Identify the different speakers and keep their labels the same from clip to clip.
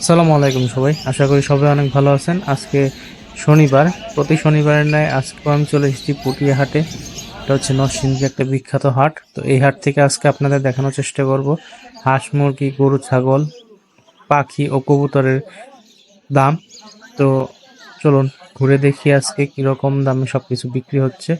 Speaker 1: আসসালামু আলাইকুম সবাই। আশা করি সবাই অনেক ভালো আছেন। আজকে শনিবার। প্রতি শনিবারের ন্যায় আজকে আমি চলে এসেছি পুটিয়া হাটে। এটা হচ্ছে নরসিংদী একটা বিখ্যাত হাট। তো এই হাট থেকে আজকে আপনাদের দেখানোর চেষ্টা করব। হাঁস, মুরগি, গরু, ছাগল, পাখি ও কবুতরের দাম। তো চলুন, ঘুরে দেখি আজকে কীরকম দামে সবকিছু বিক্রি হচ্ছে।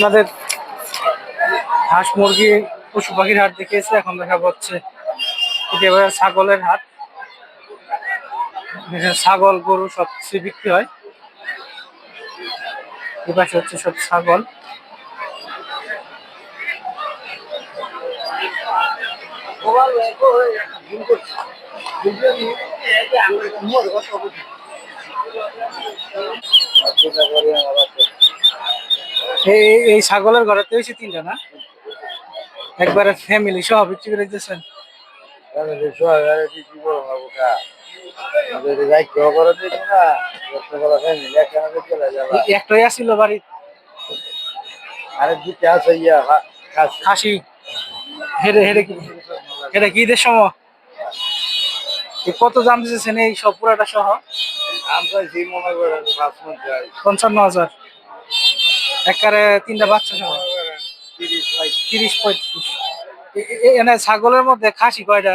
Speaker 1: আপনাদের হাঁস মুরগি, পশু পাখির হাট দেখিয়েছে, এখন দেখা হচ্ছে ছাগলের হাট। ছাগল, গরু সব কিছু বিক্রি হয়। এ পাশে হচ্ছে সব ছাগল। এই এই- এই ছাগলের ঘরে তো হয়েছে তিনটা না? একবারে ফ্যামিলি সহ বিক্রি করে দিতেছেন এই একটাই আসছিল বাড়ি খাসি। হেরে হেরে কি হেরে কি ঈদের সময়? এই কত দাম দিতেছেন এই সব পুরাটা সহ? পঞ্চান্ন হাজার। একবারে তিনটা বাচ্চা সহ তিরিশ পঁয়ত্রিশ। এনে ছাগলের মধ্যে খাসি কয়টা?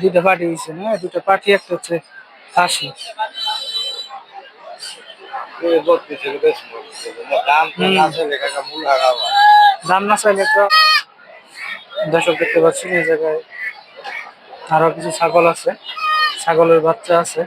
Speaker 1: দুইটা পাটি। হয়েছে না দুটো পাটি একটা হচ্ছে খাসি। দাম না চাইলে তো দর্শক দেখতে পাচ্ছি এই জায়গায় আরও কিছু ছাগল আছে ছাগলের বাচ্চা আছে।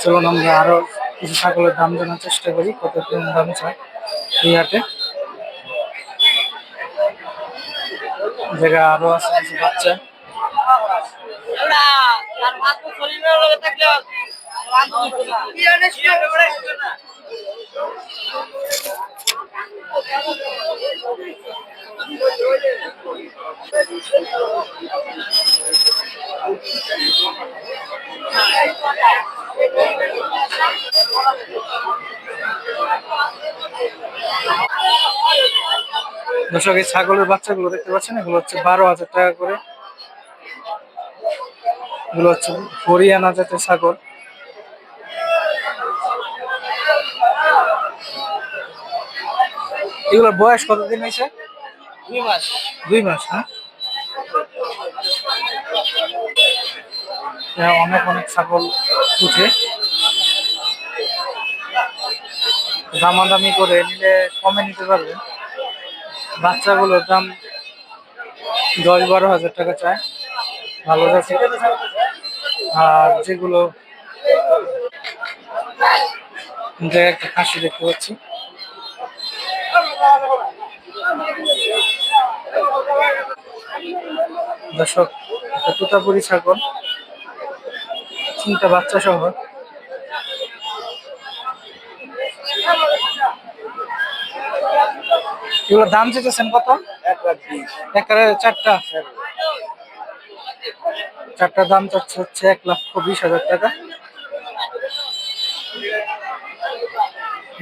Speaker 1: চলুন আমরা আরও কিছু ছাগলের দাম জানার চেষ্টা করি কত কীরকম দাম চায় হাটে জায়গা আরও আছে কিছু বাচ্চা দর্শক, এই ছাগলের বাচ্চাগুলো দেখতে পাচ্ছেন? এগুলো হচ্ছে বারো হাজার টাকা করে। এগুলো হচ্ছে হরিয়ানা জাতের ছাগল। এগুলোর বয়স কতদিন হয়েছে? দুই মাস। দুই মাস হ্যাঁ হ্যাঁ, অনেক অনেক ছাগল উঠে। দামাদামি করে নিলে কমে নিতে পারবেন বাচ্চাগুলোর দাম দশ বারো হাজার টাকা চায়। ভালো আছে। আর যেগুলো একটা খাসি দেখতে পাচ্ছি। দর্শক একটা তুতাপুরি ছাগল তিনটা বাচ্চা সহ। এগুলোর দাম চেয়েছেন কত? একারে চারটা? চারটার দাম চাচ্ছে হচ্ছে এক লক্ষ বিশ হাজার টাকা।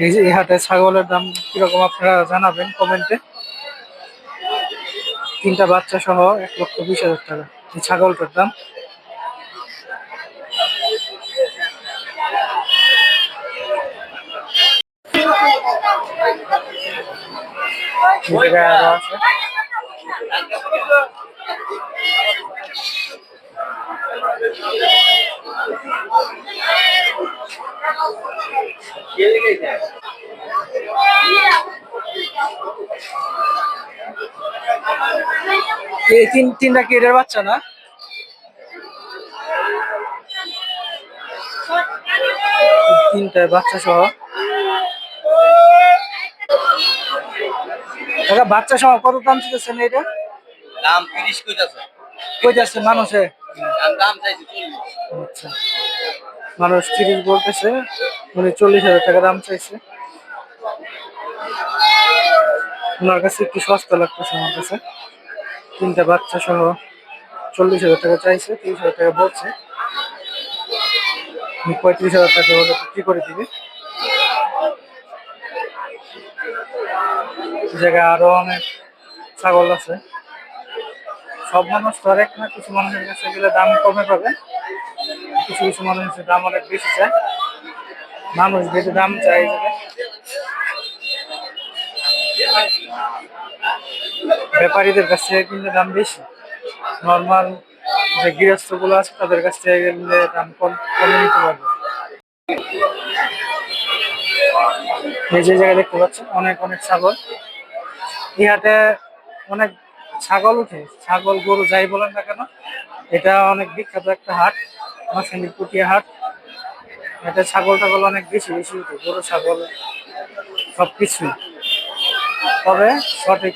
Speaker 1: এই যে এই হাটে ছাগলের দাম কীরকম আপনারা জানাবেন কমেন্টে? তিনটা বাচ্চা সহ এক লক্ষ বিশ হাজার টাকা। এই ছাগলটার দাম। আছে। এই তিন তিনটা কি বাচ্চা না? তিনটা বাচ্চা সহ। বাচ্চা সহ কত দাম চাইতেছেন এটা
Speaker 2: দাম তিরিশ কইতাছে।
Speaker 1: মানুষে? আচ্ছা। মানুষ তিরিশ বলতেছে মানে চল্লিশ হাজার টাকা দাম চাইছে। ওনার কাছে একটু সস্তা লাগতেছে আমার কাছে। তিনটা বাচ্চা সহ চল্লিশ হাজার টাকা চাইছে, তিরিশ হাজার টাকা বলছে। পঁয়ত্রিশ হাজার টাকা হলে বিক্রি করে দিবে? জায়গায় আরও অনেক ছাগল আছে। সব মানুষ তো আর এক না, কিছু মানুষের কাছে গেলে দাম কমে পাবে। কিছু কিছু মানুষের দাম অনেক বেশি চায়। মানুষ যেটা দাম চাই ব্যাপারীদের কাছ থেকে কিনলে দাম বেশি। নর্মাল যে গৃহস্থগুলো আছে, তাদের কাছ থেকে গেলে দাম কম, কমে নিতে পারবে। এই যে জায়গায় দেখতে পাচ্ছেন, অনেক অনেক ছাগল। ইহাতে অনেক ছাগল উঠে ছাগল, গরু যাই বলেন না কেন, এটা অনেক বিখ্যাত একটা হাট মাসানি পুটিয়া হাট। এটা ছাগল টাগল অনেক বেশি বেশি উঠে গরু, ছাগল সব কিছুই তবে সঠিক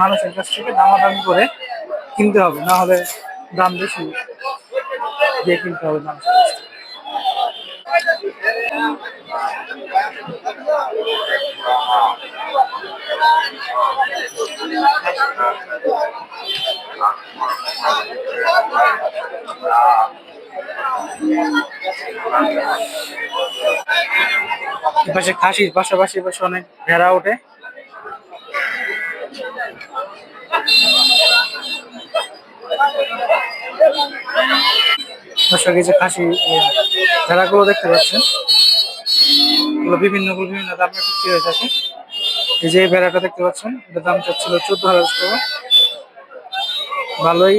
Speaker 1: মানুষের কাছ থেকে দামাদামি করে কিনতে হবে, না হলে দাম বেশি দিয়ে কিনতে হবে মানুষের কাছ থেকে এপাশে খাসির পাশাপাশি এপাশে অনেক ভেড়া ওঠে। দর্শক এই যে খাসি ভেড়াগুলো দেখতে পাচ্ছেন। এগুলো বিভিন্ন বিভিন্ন দামে বিক্রি হয়ে থাকে। এই যে ভেড়াটা দেখতে পাচ্ছেন, এটার দাম চাচ্ছিল চোদ্দ হাজার টাকা। ভালোই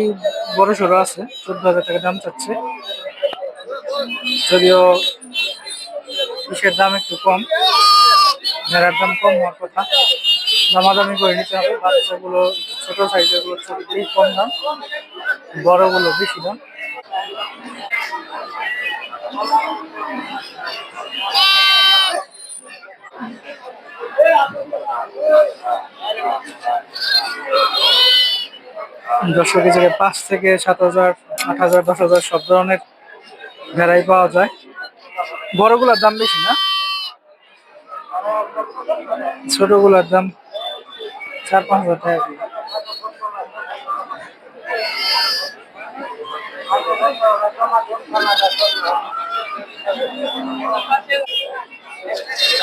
Speaker 1: বড় সড়ো আছে, চোদ্দ হাজার টাকা দাম চাচ্ছে। যদিও ইসের দাম একটু কম, ভেড়ার দাম কম হওয়ার কথা। দামাদামি করে নিতে হবে, বাচ্চাগুলো, ছোট সাইজেরগুলো ছোটই কম দাম, বড়গুলো বেশি দাম। দর্শক হিসেবে পাঁচ থেকে সাত হাজার, আট হাজার, দশ হাজার সব ধরনের ভেড়াই পাওয়া যায়। বড়গুলোর দাম বেশি না? ছোটগুলোর দাম চার পাঁচ হাজার টাকা।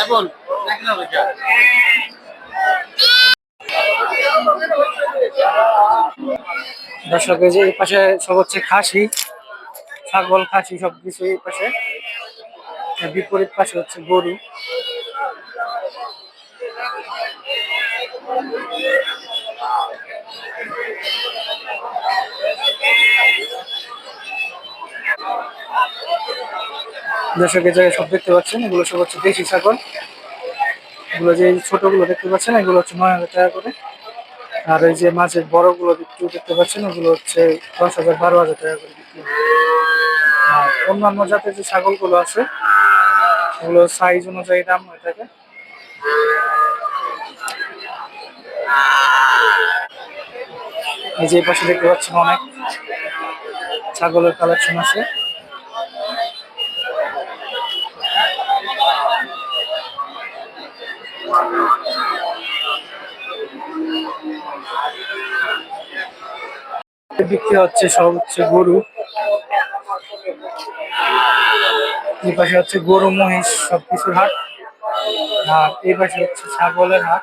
Speaker 2: এখন
Speaker 1: দর্শক যে এই পাশে সব হচ্ছে খাসি, ছাগল, খাসি সবকিছু এই পাশে। বিপরীত পাশে হচ্ছে গরু। দর্শক এই জায়গায় সব দেখতে পাচ্ছেন, এগুলো সব হচ্ছে দেশি ছাগল। এগুলো যে ছোটগুলো দেখতে পাচ্ছেন, এগুলো হচ্ছে নয় হাজার টাকা করে। আর এই যে মাছের বড়গুলো একটু দেখতে পাচ্ছেন ওগুলো হচ্ছে দশ হাজার বারো হাজার টাকা করে বিক্রি। আর অন্যান্য জাতের যে ছাগলগুলো আছে ওগুলো সাইজ অনুযায়ী দাম হয়ে থাকে এই যে পাশে দেখতে পাচ্ছেন অনেক ছাগলের কালেকশন আছে। বিক্রি হচ্ছে সব হচ্ছে গরু। এই পাশে হচ্ছে গরু, মহিষ, সবকিছুর হাট। আর এই পাশে হচ্ছে ছাগলের হাট।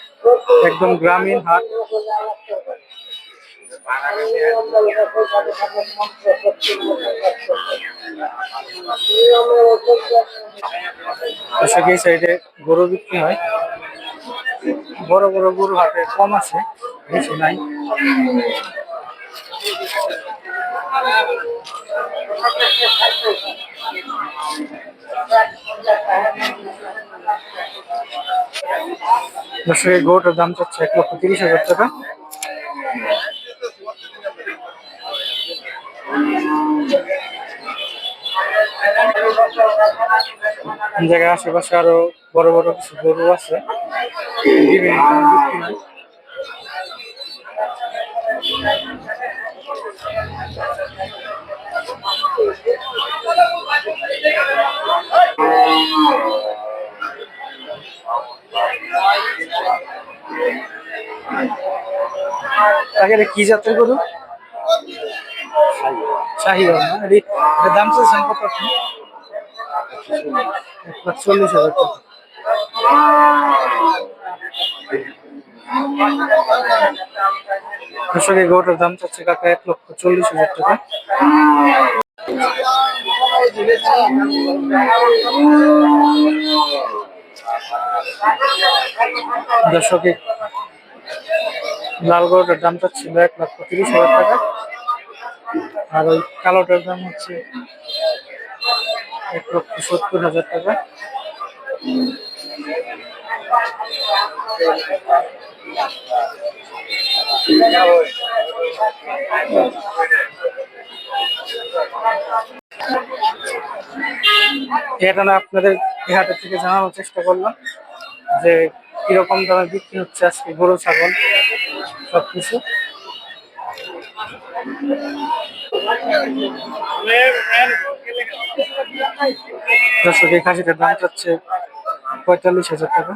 Speaker 1: একদম গ্রামীণ হাট। সাইডে গরু বিক্রি হয়। বড় বড় গরু হাটে কম আছে, বেশি নাই। দর্শক এই গরুটার দাম চাচ্ছে এক লক্ষ তিরিশ হাজার টাকা। জায়গায় আশেপাশে আরও বড় বড় কিছু গরু আছে। বিভিন্ন কি জাতের গরু শাহিওয়াল, না? এটি দাম চাচ্ছেন চল্লিশ হাজার টাকা। গরুটার দাম চাচ্ছে কাকা এক লক্ষ চল্লিশ হাজার টাকা। দর্শক লাল গরুটার দাম চাচ্ছিল এক লাখ তিরিশ হাজার টাকা। আর ওই কালোটার দাম হচ্ছে এক লক্ষ সত্তর হাজার টাকা। এটা না আপনাদের এই হাটের থেকে জানানোর চেষ্টা করলাম যে কীরকম দামে বিক্রি হচ্ছে আজকে গরু, ছাগল, সবকিছু। দর্শক, এই খাসিটার দাম চাচ্ছে পঁয়তাল্লিশ হাজার টাকা।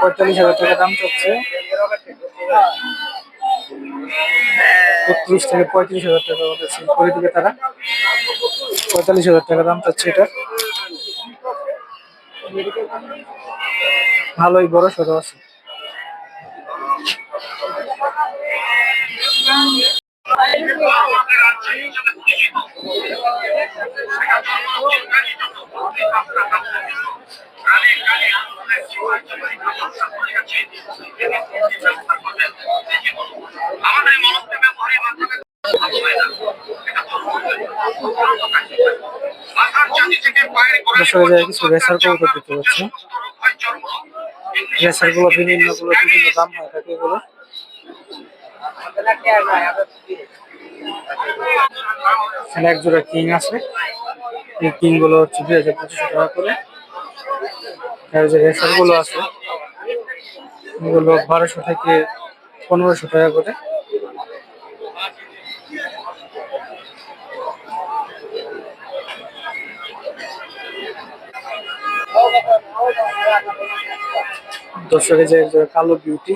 Speaker 1: পঁয়তাল্লিশ হাজার টাকা দাম চাচ্ছে বত্রিশ থেকে পঁয়ত্রিশ হাজার টাকা বলেছে করে দিবে তারা। পঁয়তাল্লিশ হাজার টাকা দাম চাচ্ছে এটা। ভালোই বড় সড়ো আছে। কিছু রেসার বিভিন্নগুলো বিভিন্ন দাম হয় থাকে এক জোড়া কিং আছে। এই কিংগুলো হচ্ছে দুই হাজার পঁচিশশো টাকা করে। আর যে রেসারগুলো আছে, এগুলো বারোশো থেকে পনেরোশো টাকা করে। দর্শকের যে কালো বিউটি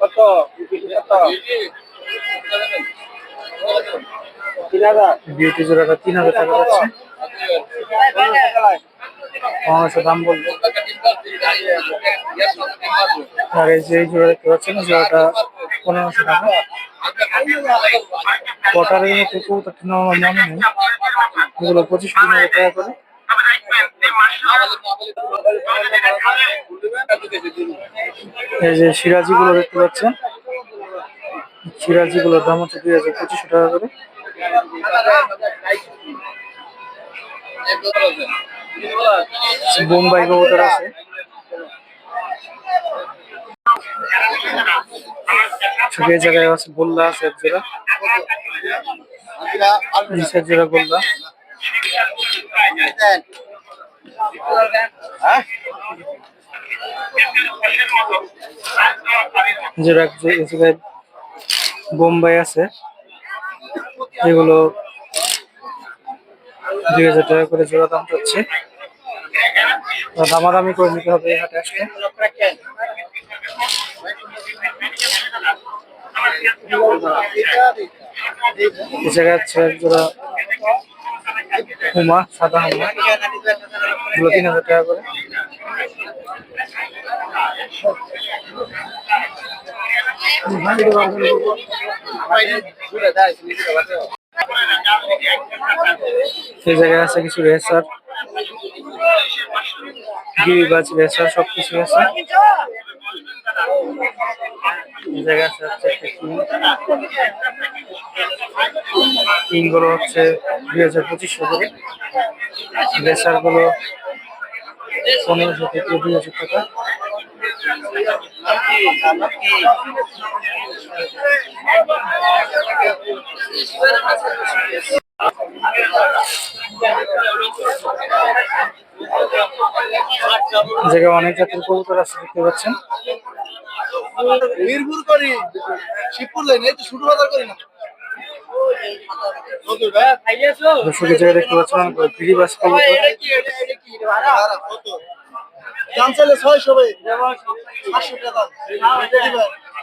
Speaker 2: কত
Speaker 1: বিউটি জোড়াটা তিন হাজার টাকা যাচ্ছে। পনেরোশো দাম বলব আর এই যে জোড়া দেখতে পাচ্ছেন জোড়াটা পনেরোশো টাকা। কটারের মতো কবুতরটা নাম আমার মনে নেই। এগুলো পঁচিশ তিন হাজার টাকা করে। এই যে সিরাজি গুলো দেখতে পাচ্ছেন সিরাজি গুলোর দাম হচ্ছে দুই হাজার পঁচিশশো টাকা করে। বোম্বাই কবুতর আছে। ছোট জায়গায় আছে গোল্লা আছে এক বোম্বাই আছে এগুলো দুই হাজার টাকা করে জোড়া দাম চাচ্ছে দামাদামি করে নিতে হবে এই হাটে আসলে এই জায়গায় এক জোড়া হুমা সাদা হুমা এগুলো তিন হাজার টাকা করে। সেই জায়গায় আছে কিছু রেসার, গিরিবাজ রেসার, সবকিছু আছে। এই জায়গায় আছে হচ্ছে একটা কিং? কিংগুলো হচ্ছে দুই হাজার পঁচিশশো করে রেসারগুলো পনেরোশো থেকে দুই হাজার জায়গায় অনেক জাতের কবুতর আছে দেখতে পাচ্ছেন।
Speaker 2: মিরপুর করি শিবপুর লাইন এই তো শুরু বাজার করি না।
Speaker 1: দর্শক জায়গায় দেখতে পাচ্ছেন গিরিবাজ কবুতর
Speaker 2: দাম চাইলে ছয়শো ভাই। পাঁচশো টাকা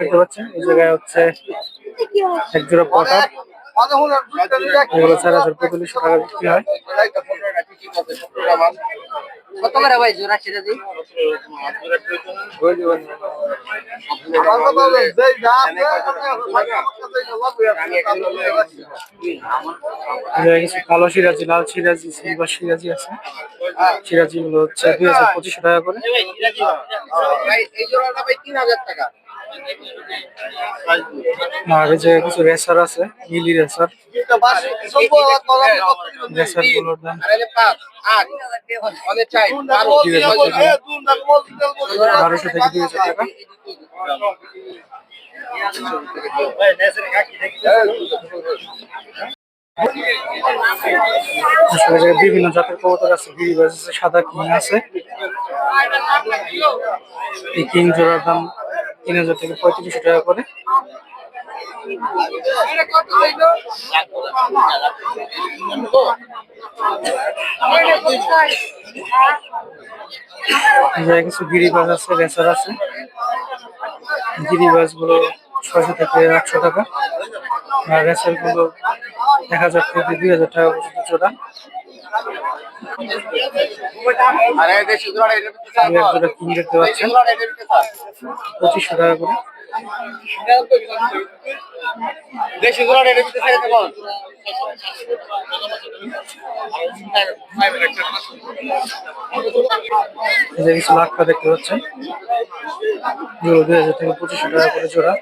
Speaker 1: দেখতে পাচ্ছেন এই জায়গায় হচ্ছে এক জোড়া পটার এগুলো চার হাজার পঁয়তাল্লিশশো টাকা বিক্রি হয়।
Speaker 3: কত করে ভাই জোড়া দিই?
Speaker 1: কালো সিরাজি, লাল সিরাজি, সিলভার সিরাজি আছে। সিরাজি গুলো হচ্ছে দুই হাজার পঁচিশশো টাকা করে। আর জায়গায় কিছু রেসার আছে, মিলি রেসার। রেসারগুলোর দাম। বারোশো থেকে দুই হাজার টাকা। বিভিন্ন জাতের কবুতর আছে গিরিবাজ আছে সাদা কিং আছে। এই কিং জোড়ার দাম তিন হাজার থেকে পঁয়ত্রিশশো টাকা করে। কিছু গিরিবাজ আছে, রেসার আছে। গিরিবাজগুলো ছয়শো থেকে আটশো টাকা। আর রেসারগুলো এক হাজার থেকে দুই হাজার টাকা পর্যন্ত জোড়া। দেখতে পাচ্ছেন। পঁচিশশো টাকা করে।
Speaker 2: দেশি দিতে
Speaker 1: যে কিছু দেখতে পাচ্ছেন। দুই হাজার থেকে পঁচিশশো টাকা করে জোড়া।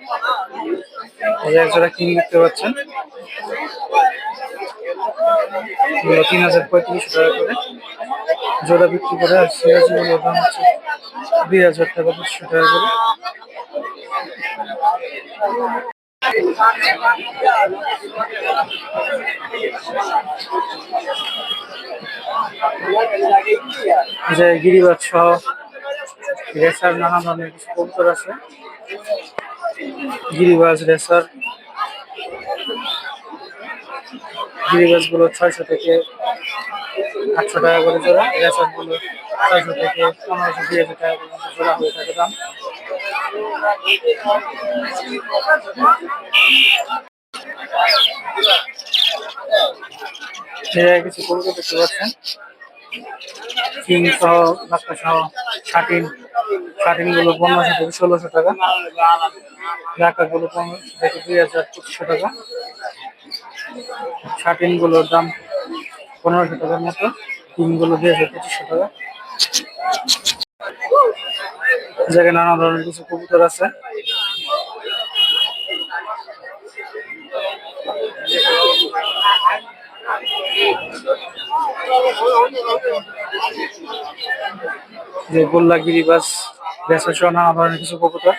Speaker 1: এক জোড়া কিং দেখতে পাচ্ছেন। তিন হাজার পঁয়ত্রিশশো টাকা করে। জোড়া বিক্রি করে আর সিরাজিগুলোর দাম হচ্ছে দুই হাজার টাকা পাঁচশো টাকা করে। যে গিরিবাজ সহ রেসার নানা ধরনের কিছু আছে। গিরিবাজ রেসার ছয়শো থেকে আটশো টাকা করে জোড়া। রেসারগুলো ছয়শো থেকে পনেরোশো, দুই হাজার টাকা পর্যন্ত জোড়া হয়ে থাকে দাম। কিছু কবুতর দেখতে পাচ্ছেন। কিং সহ, বাচ্চা সহ, শাটিন। শাটিনগুলো পনেরোশো থেকে ষোলোশো টাকা। রাখা গুলো পনেরোশো থেকে দুই হাজার টাকা। শাটিনগুলোর দাম পনেরোশো টাকার মতো কিংগুলো দুই পঁচিশশো টাকা। জায়গায় নানা ধরনের কিছু কবুতর আছে। যে গোল্লা গিরিবাস বেসা সহ নানা ধরনের কিছু কবুতর।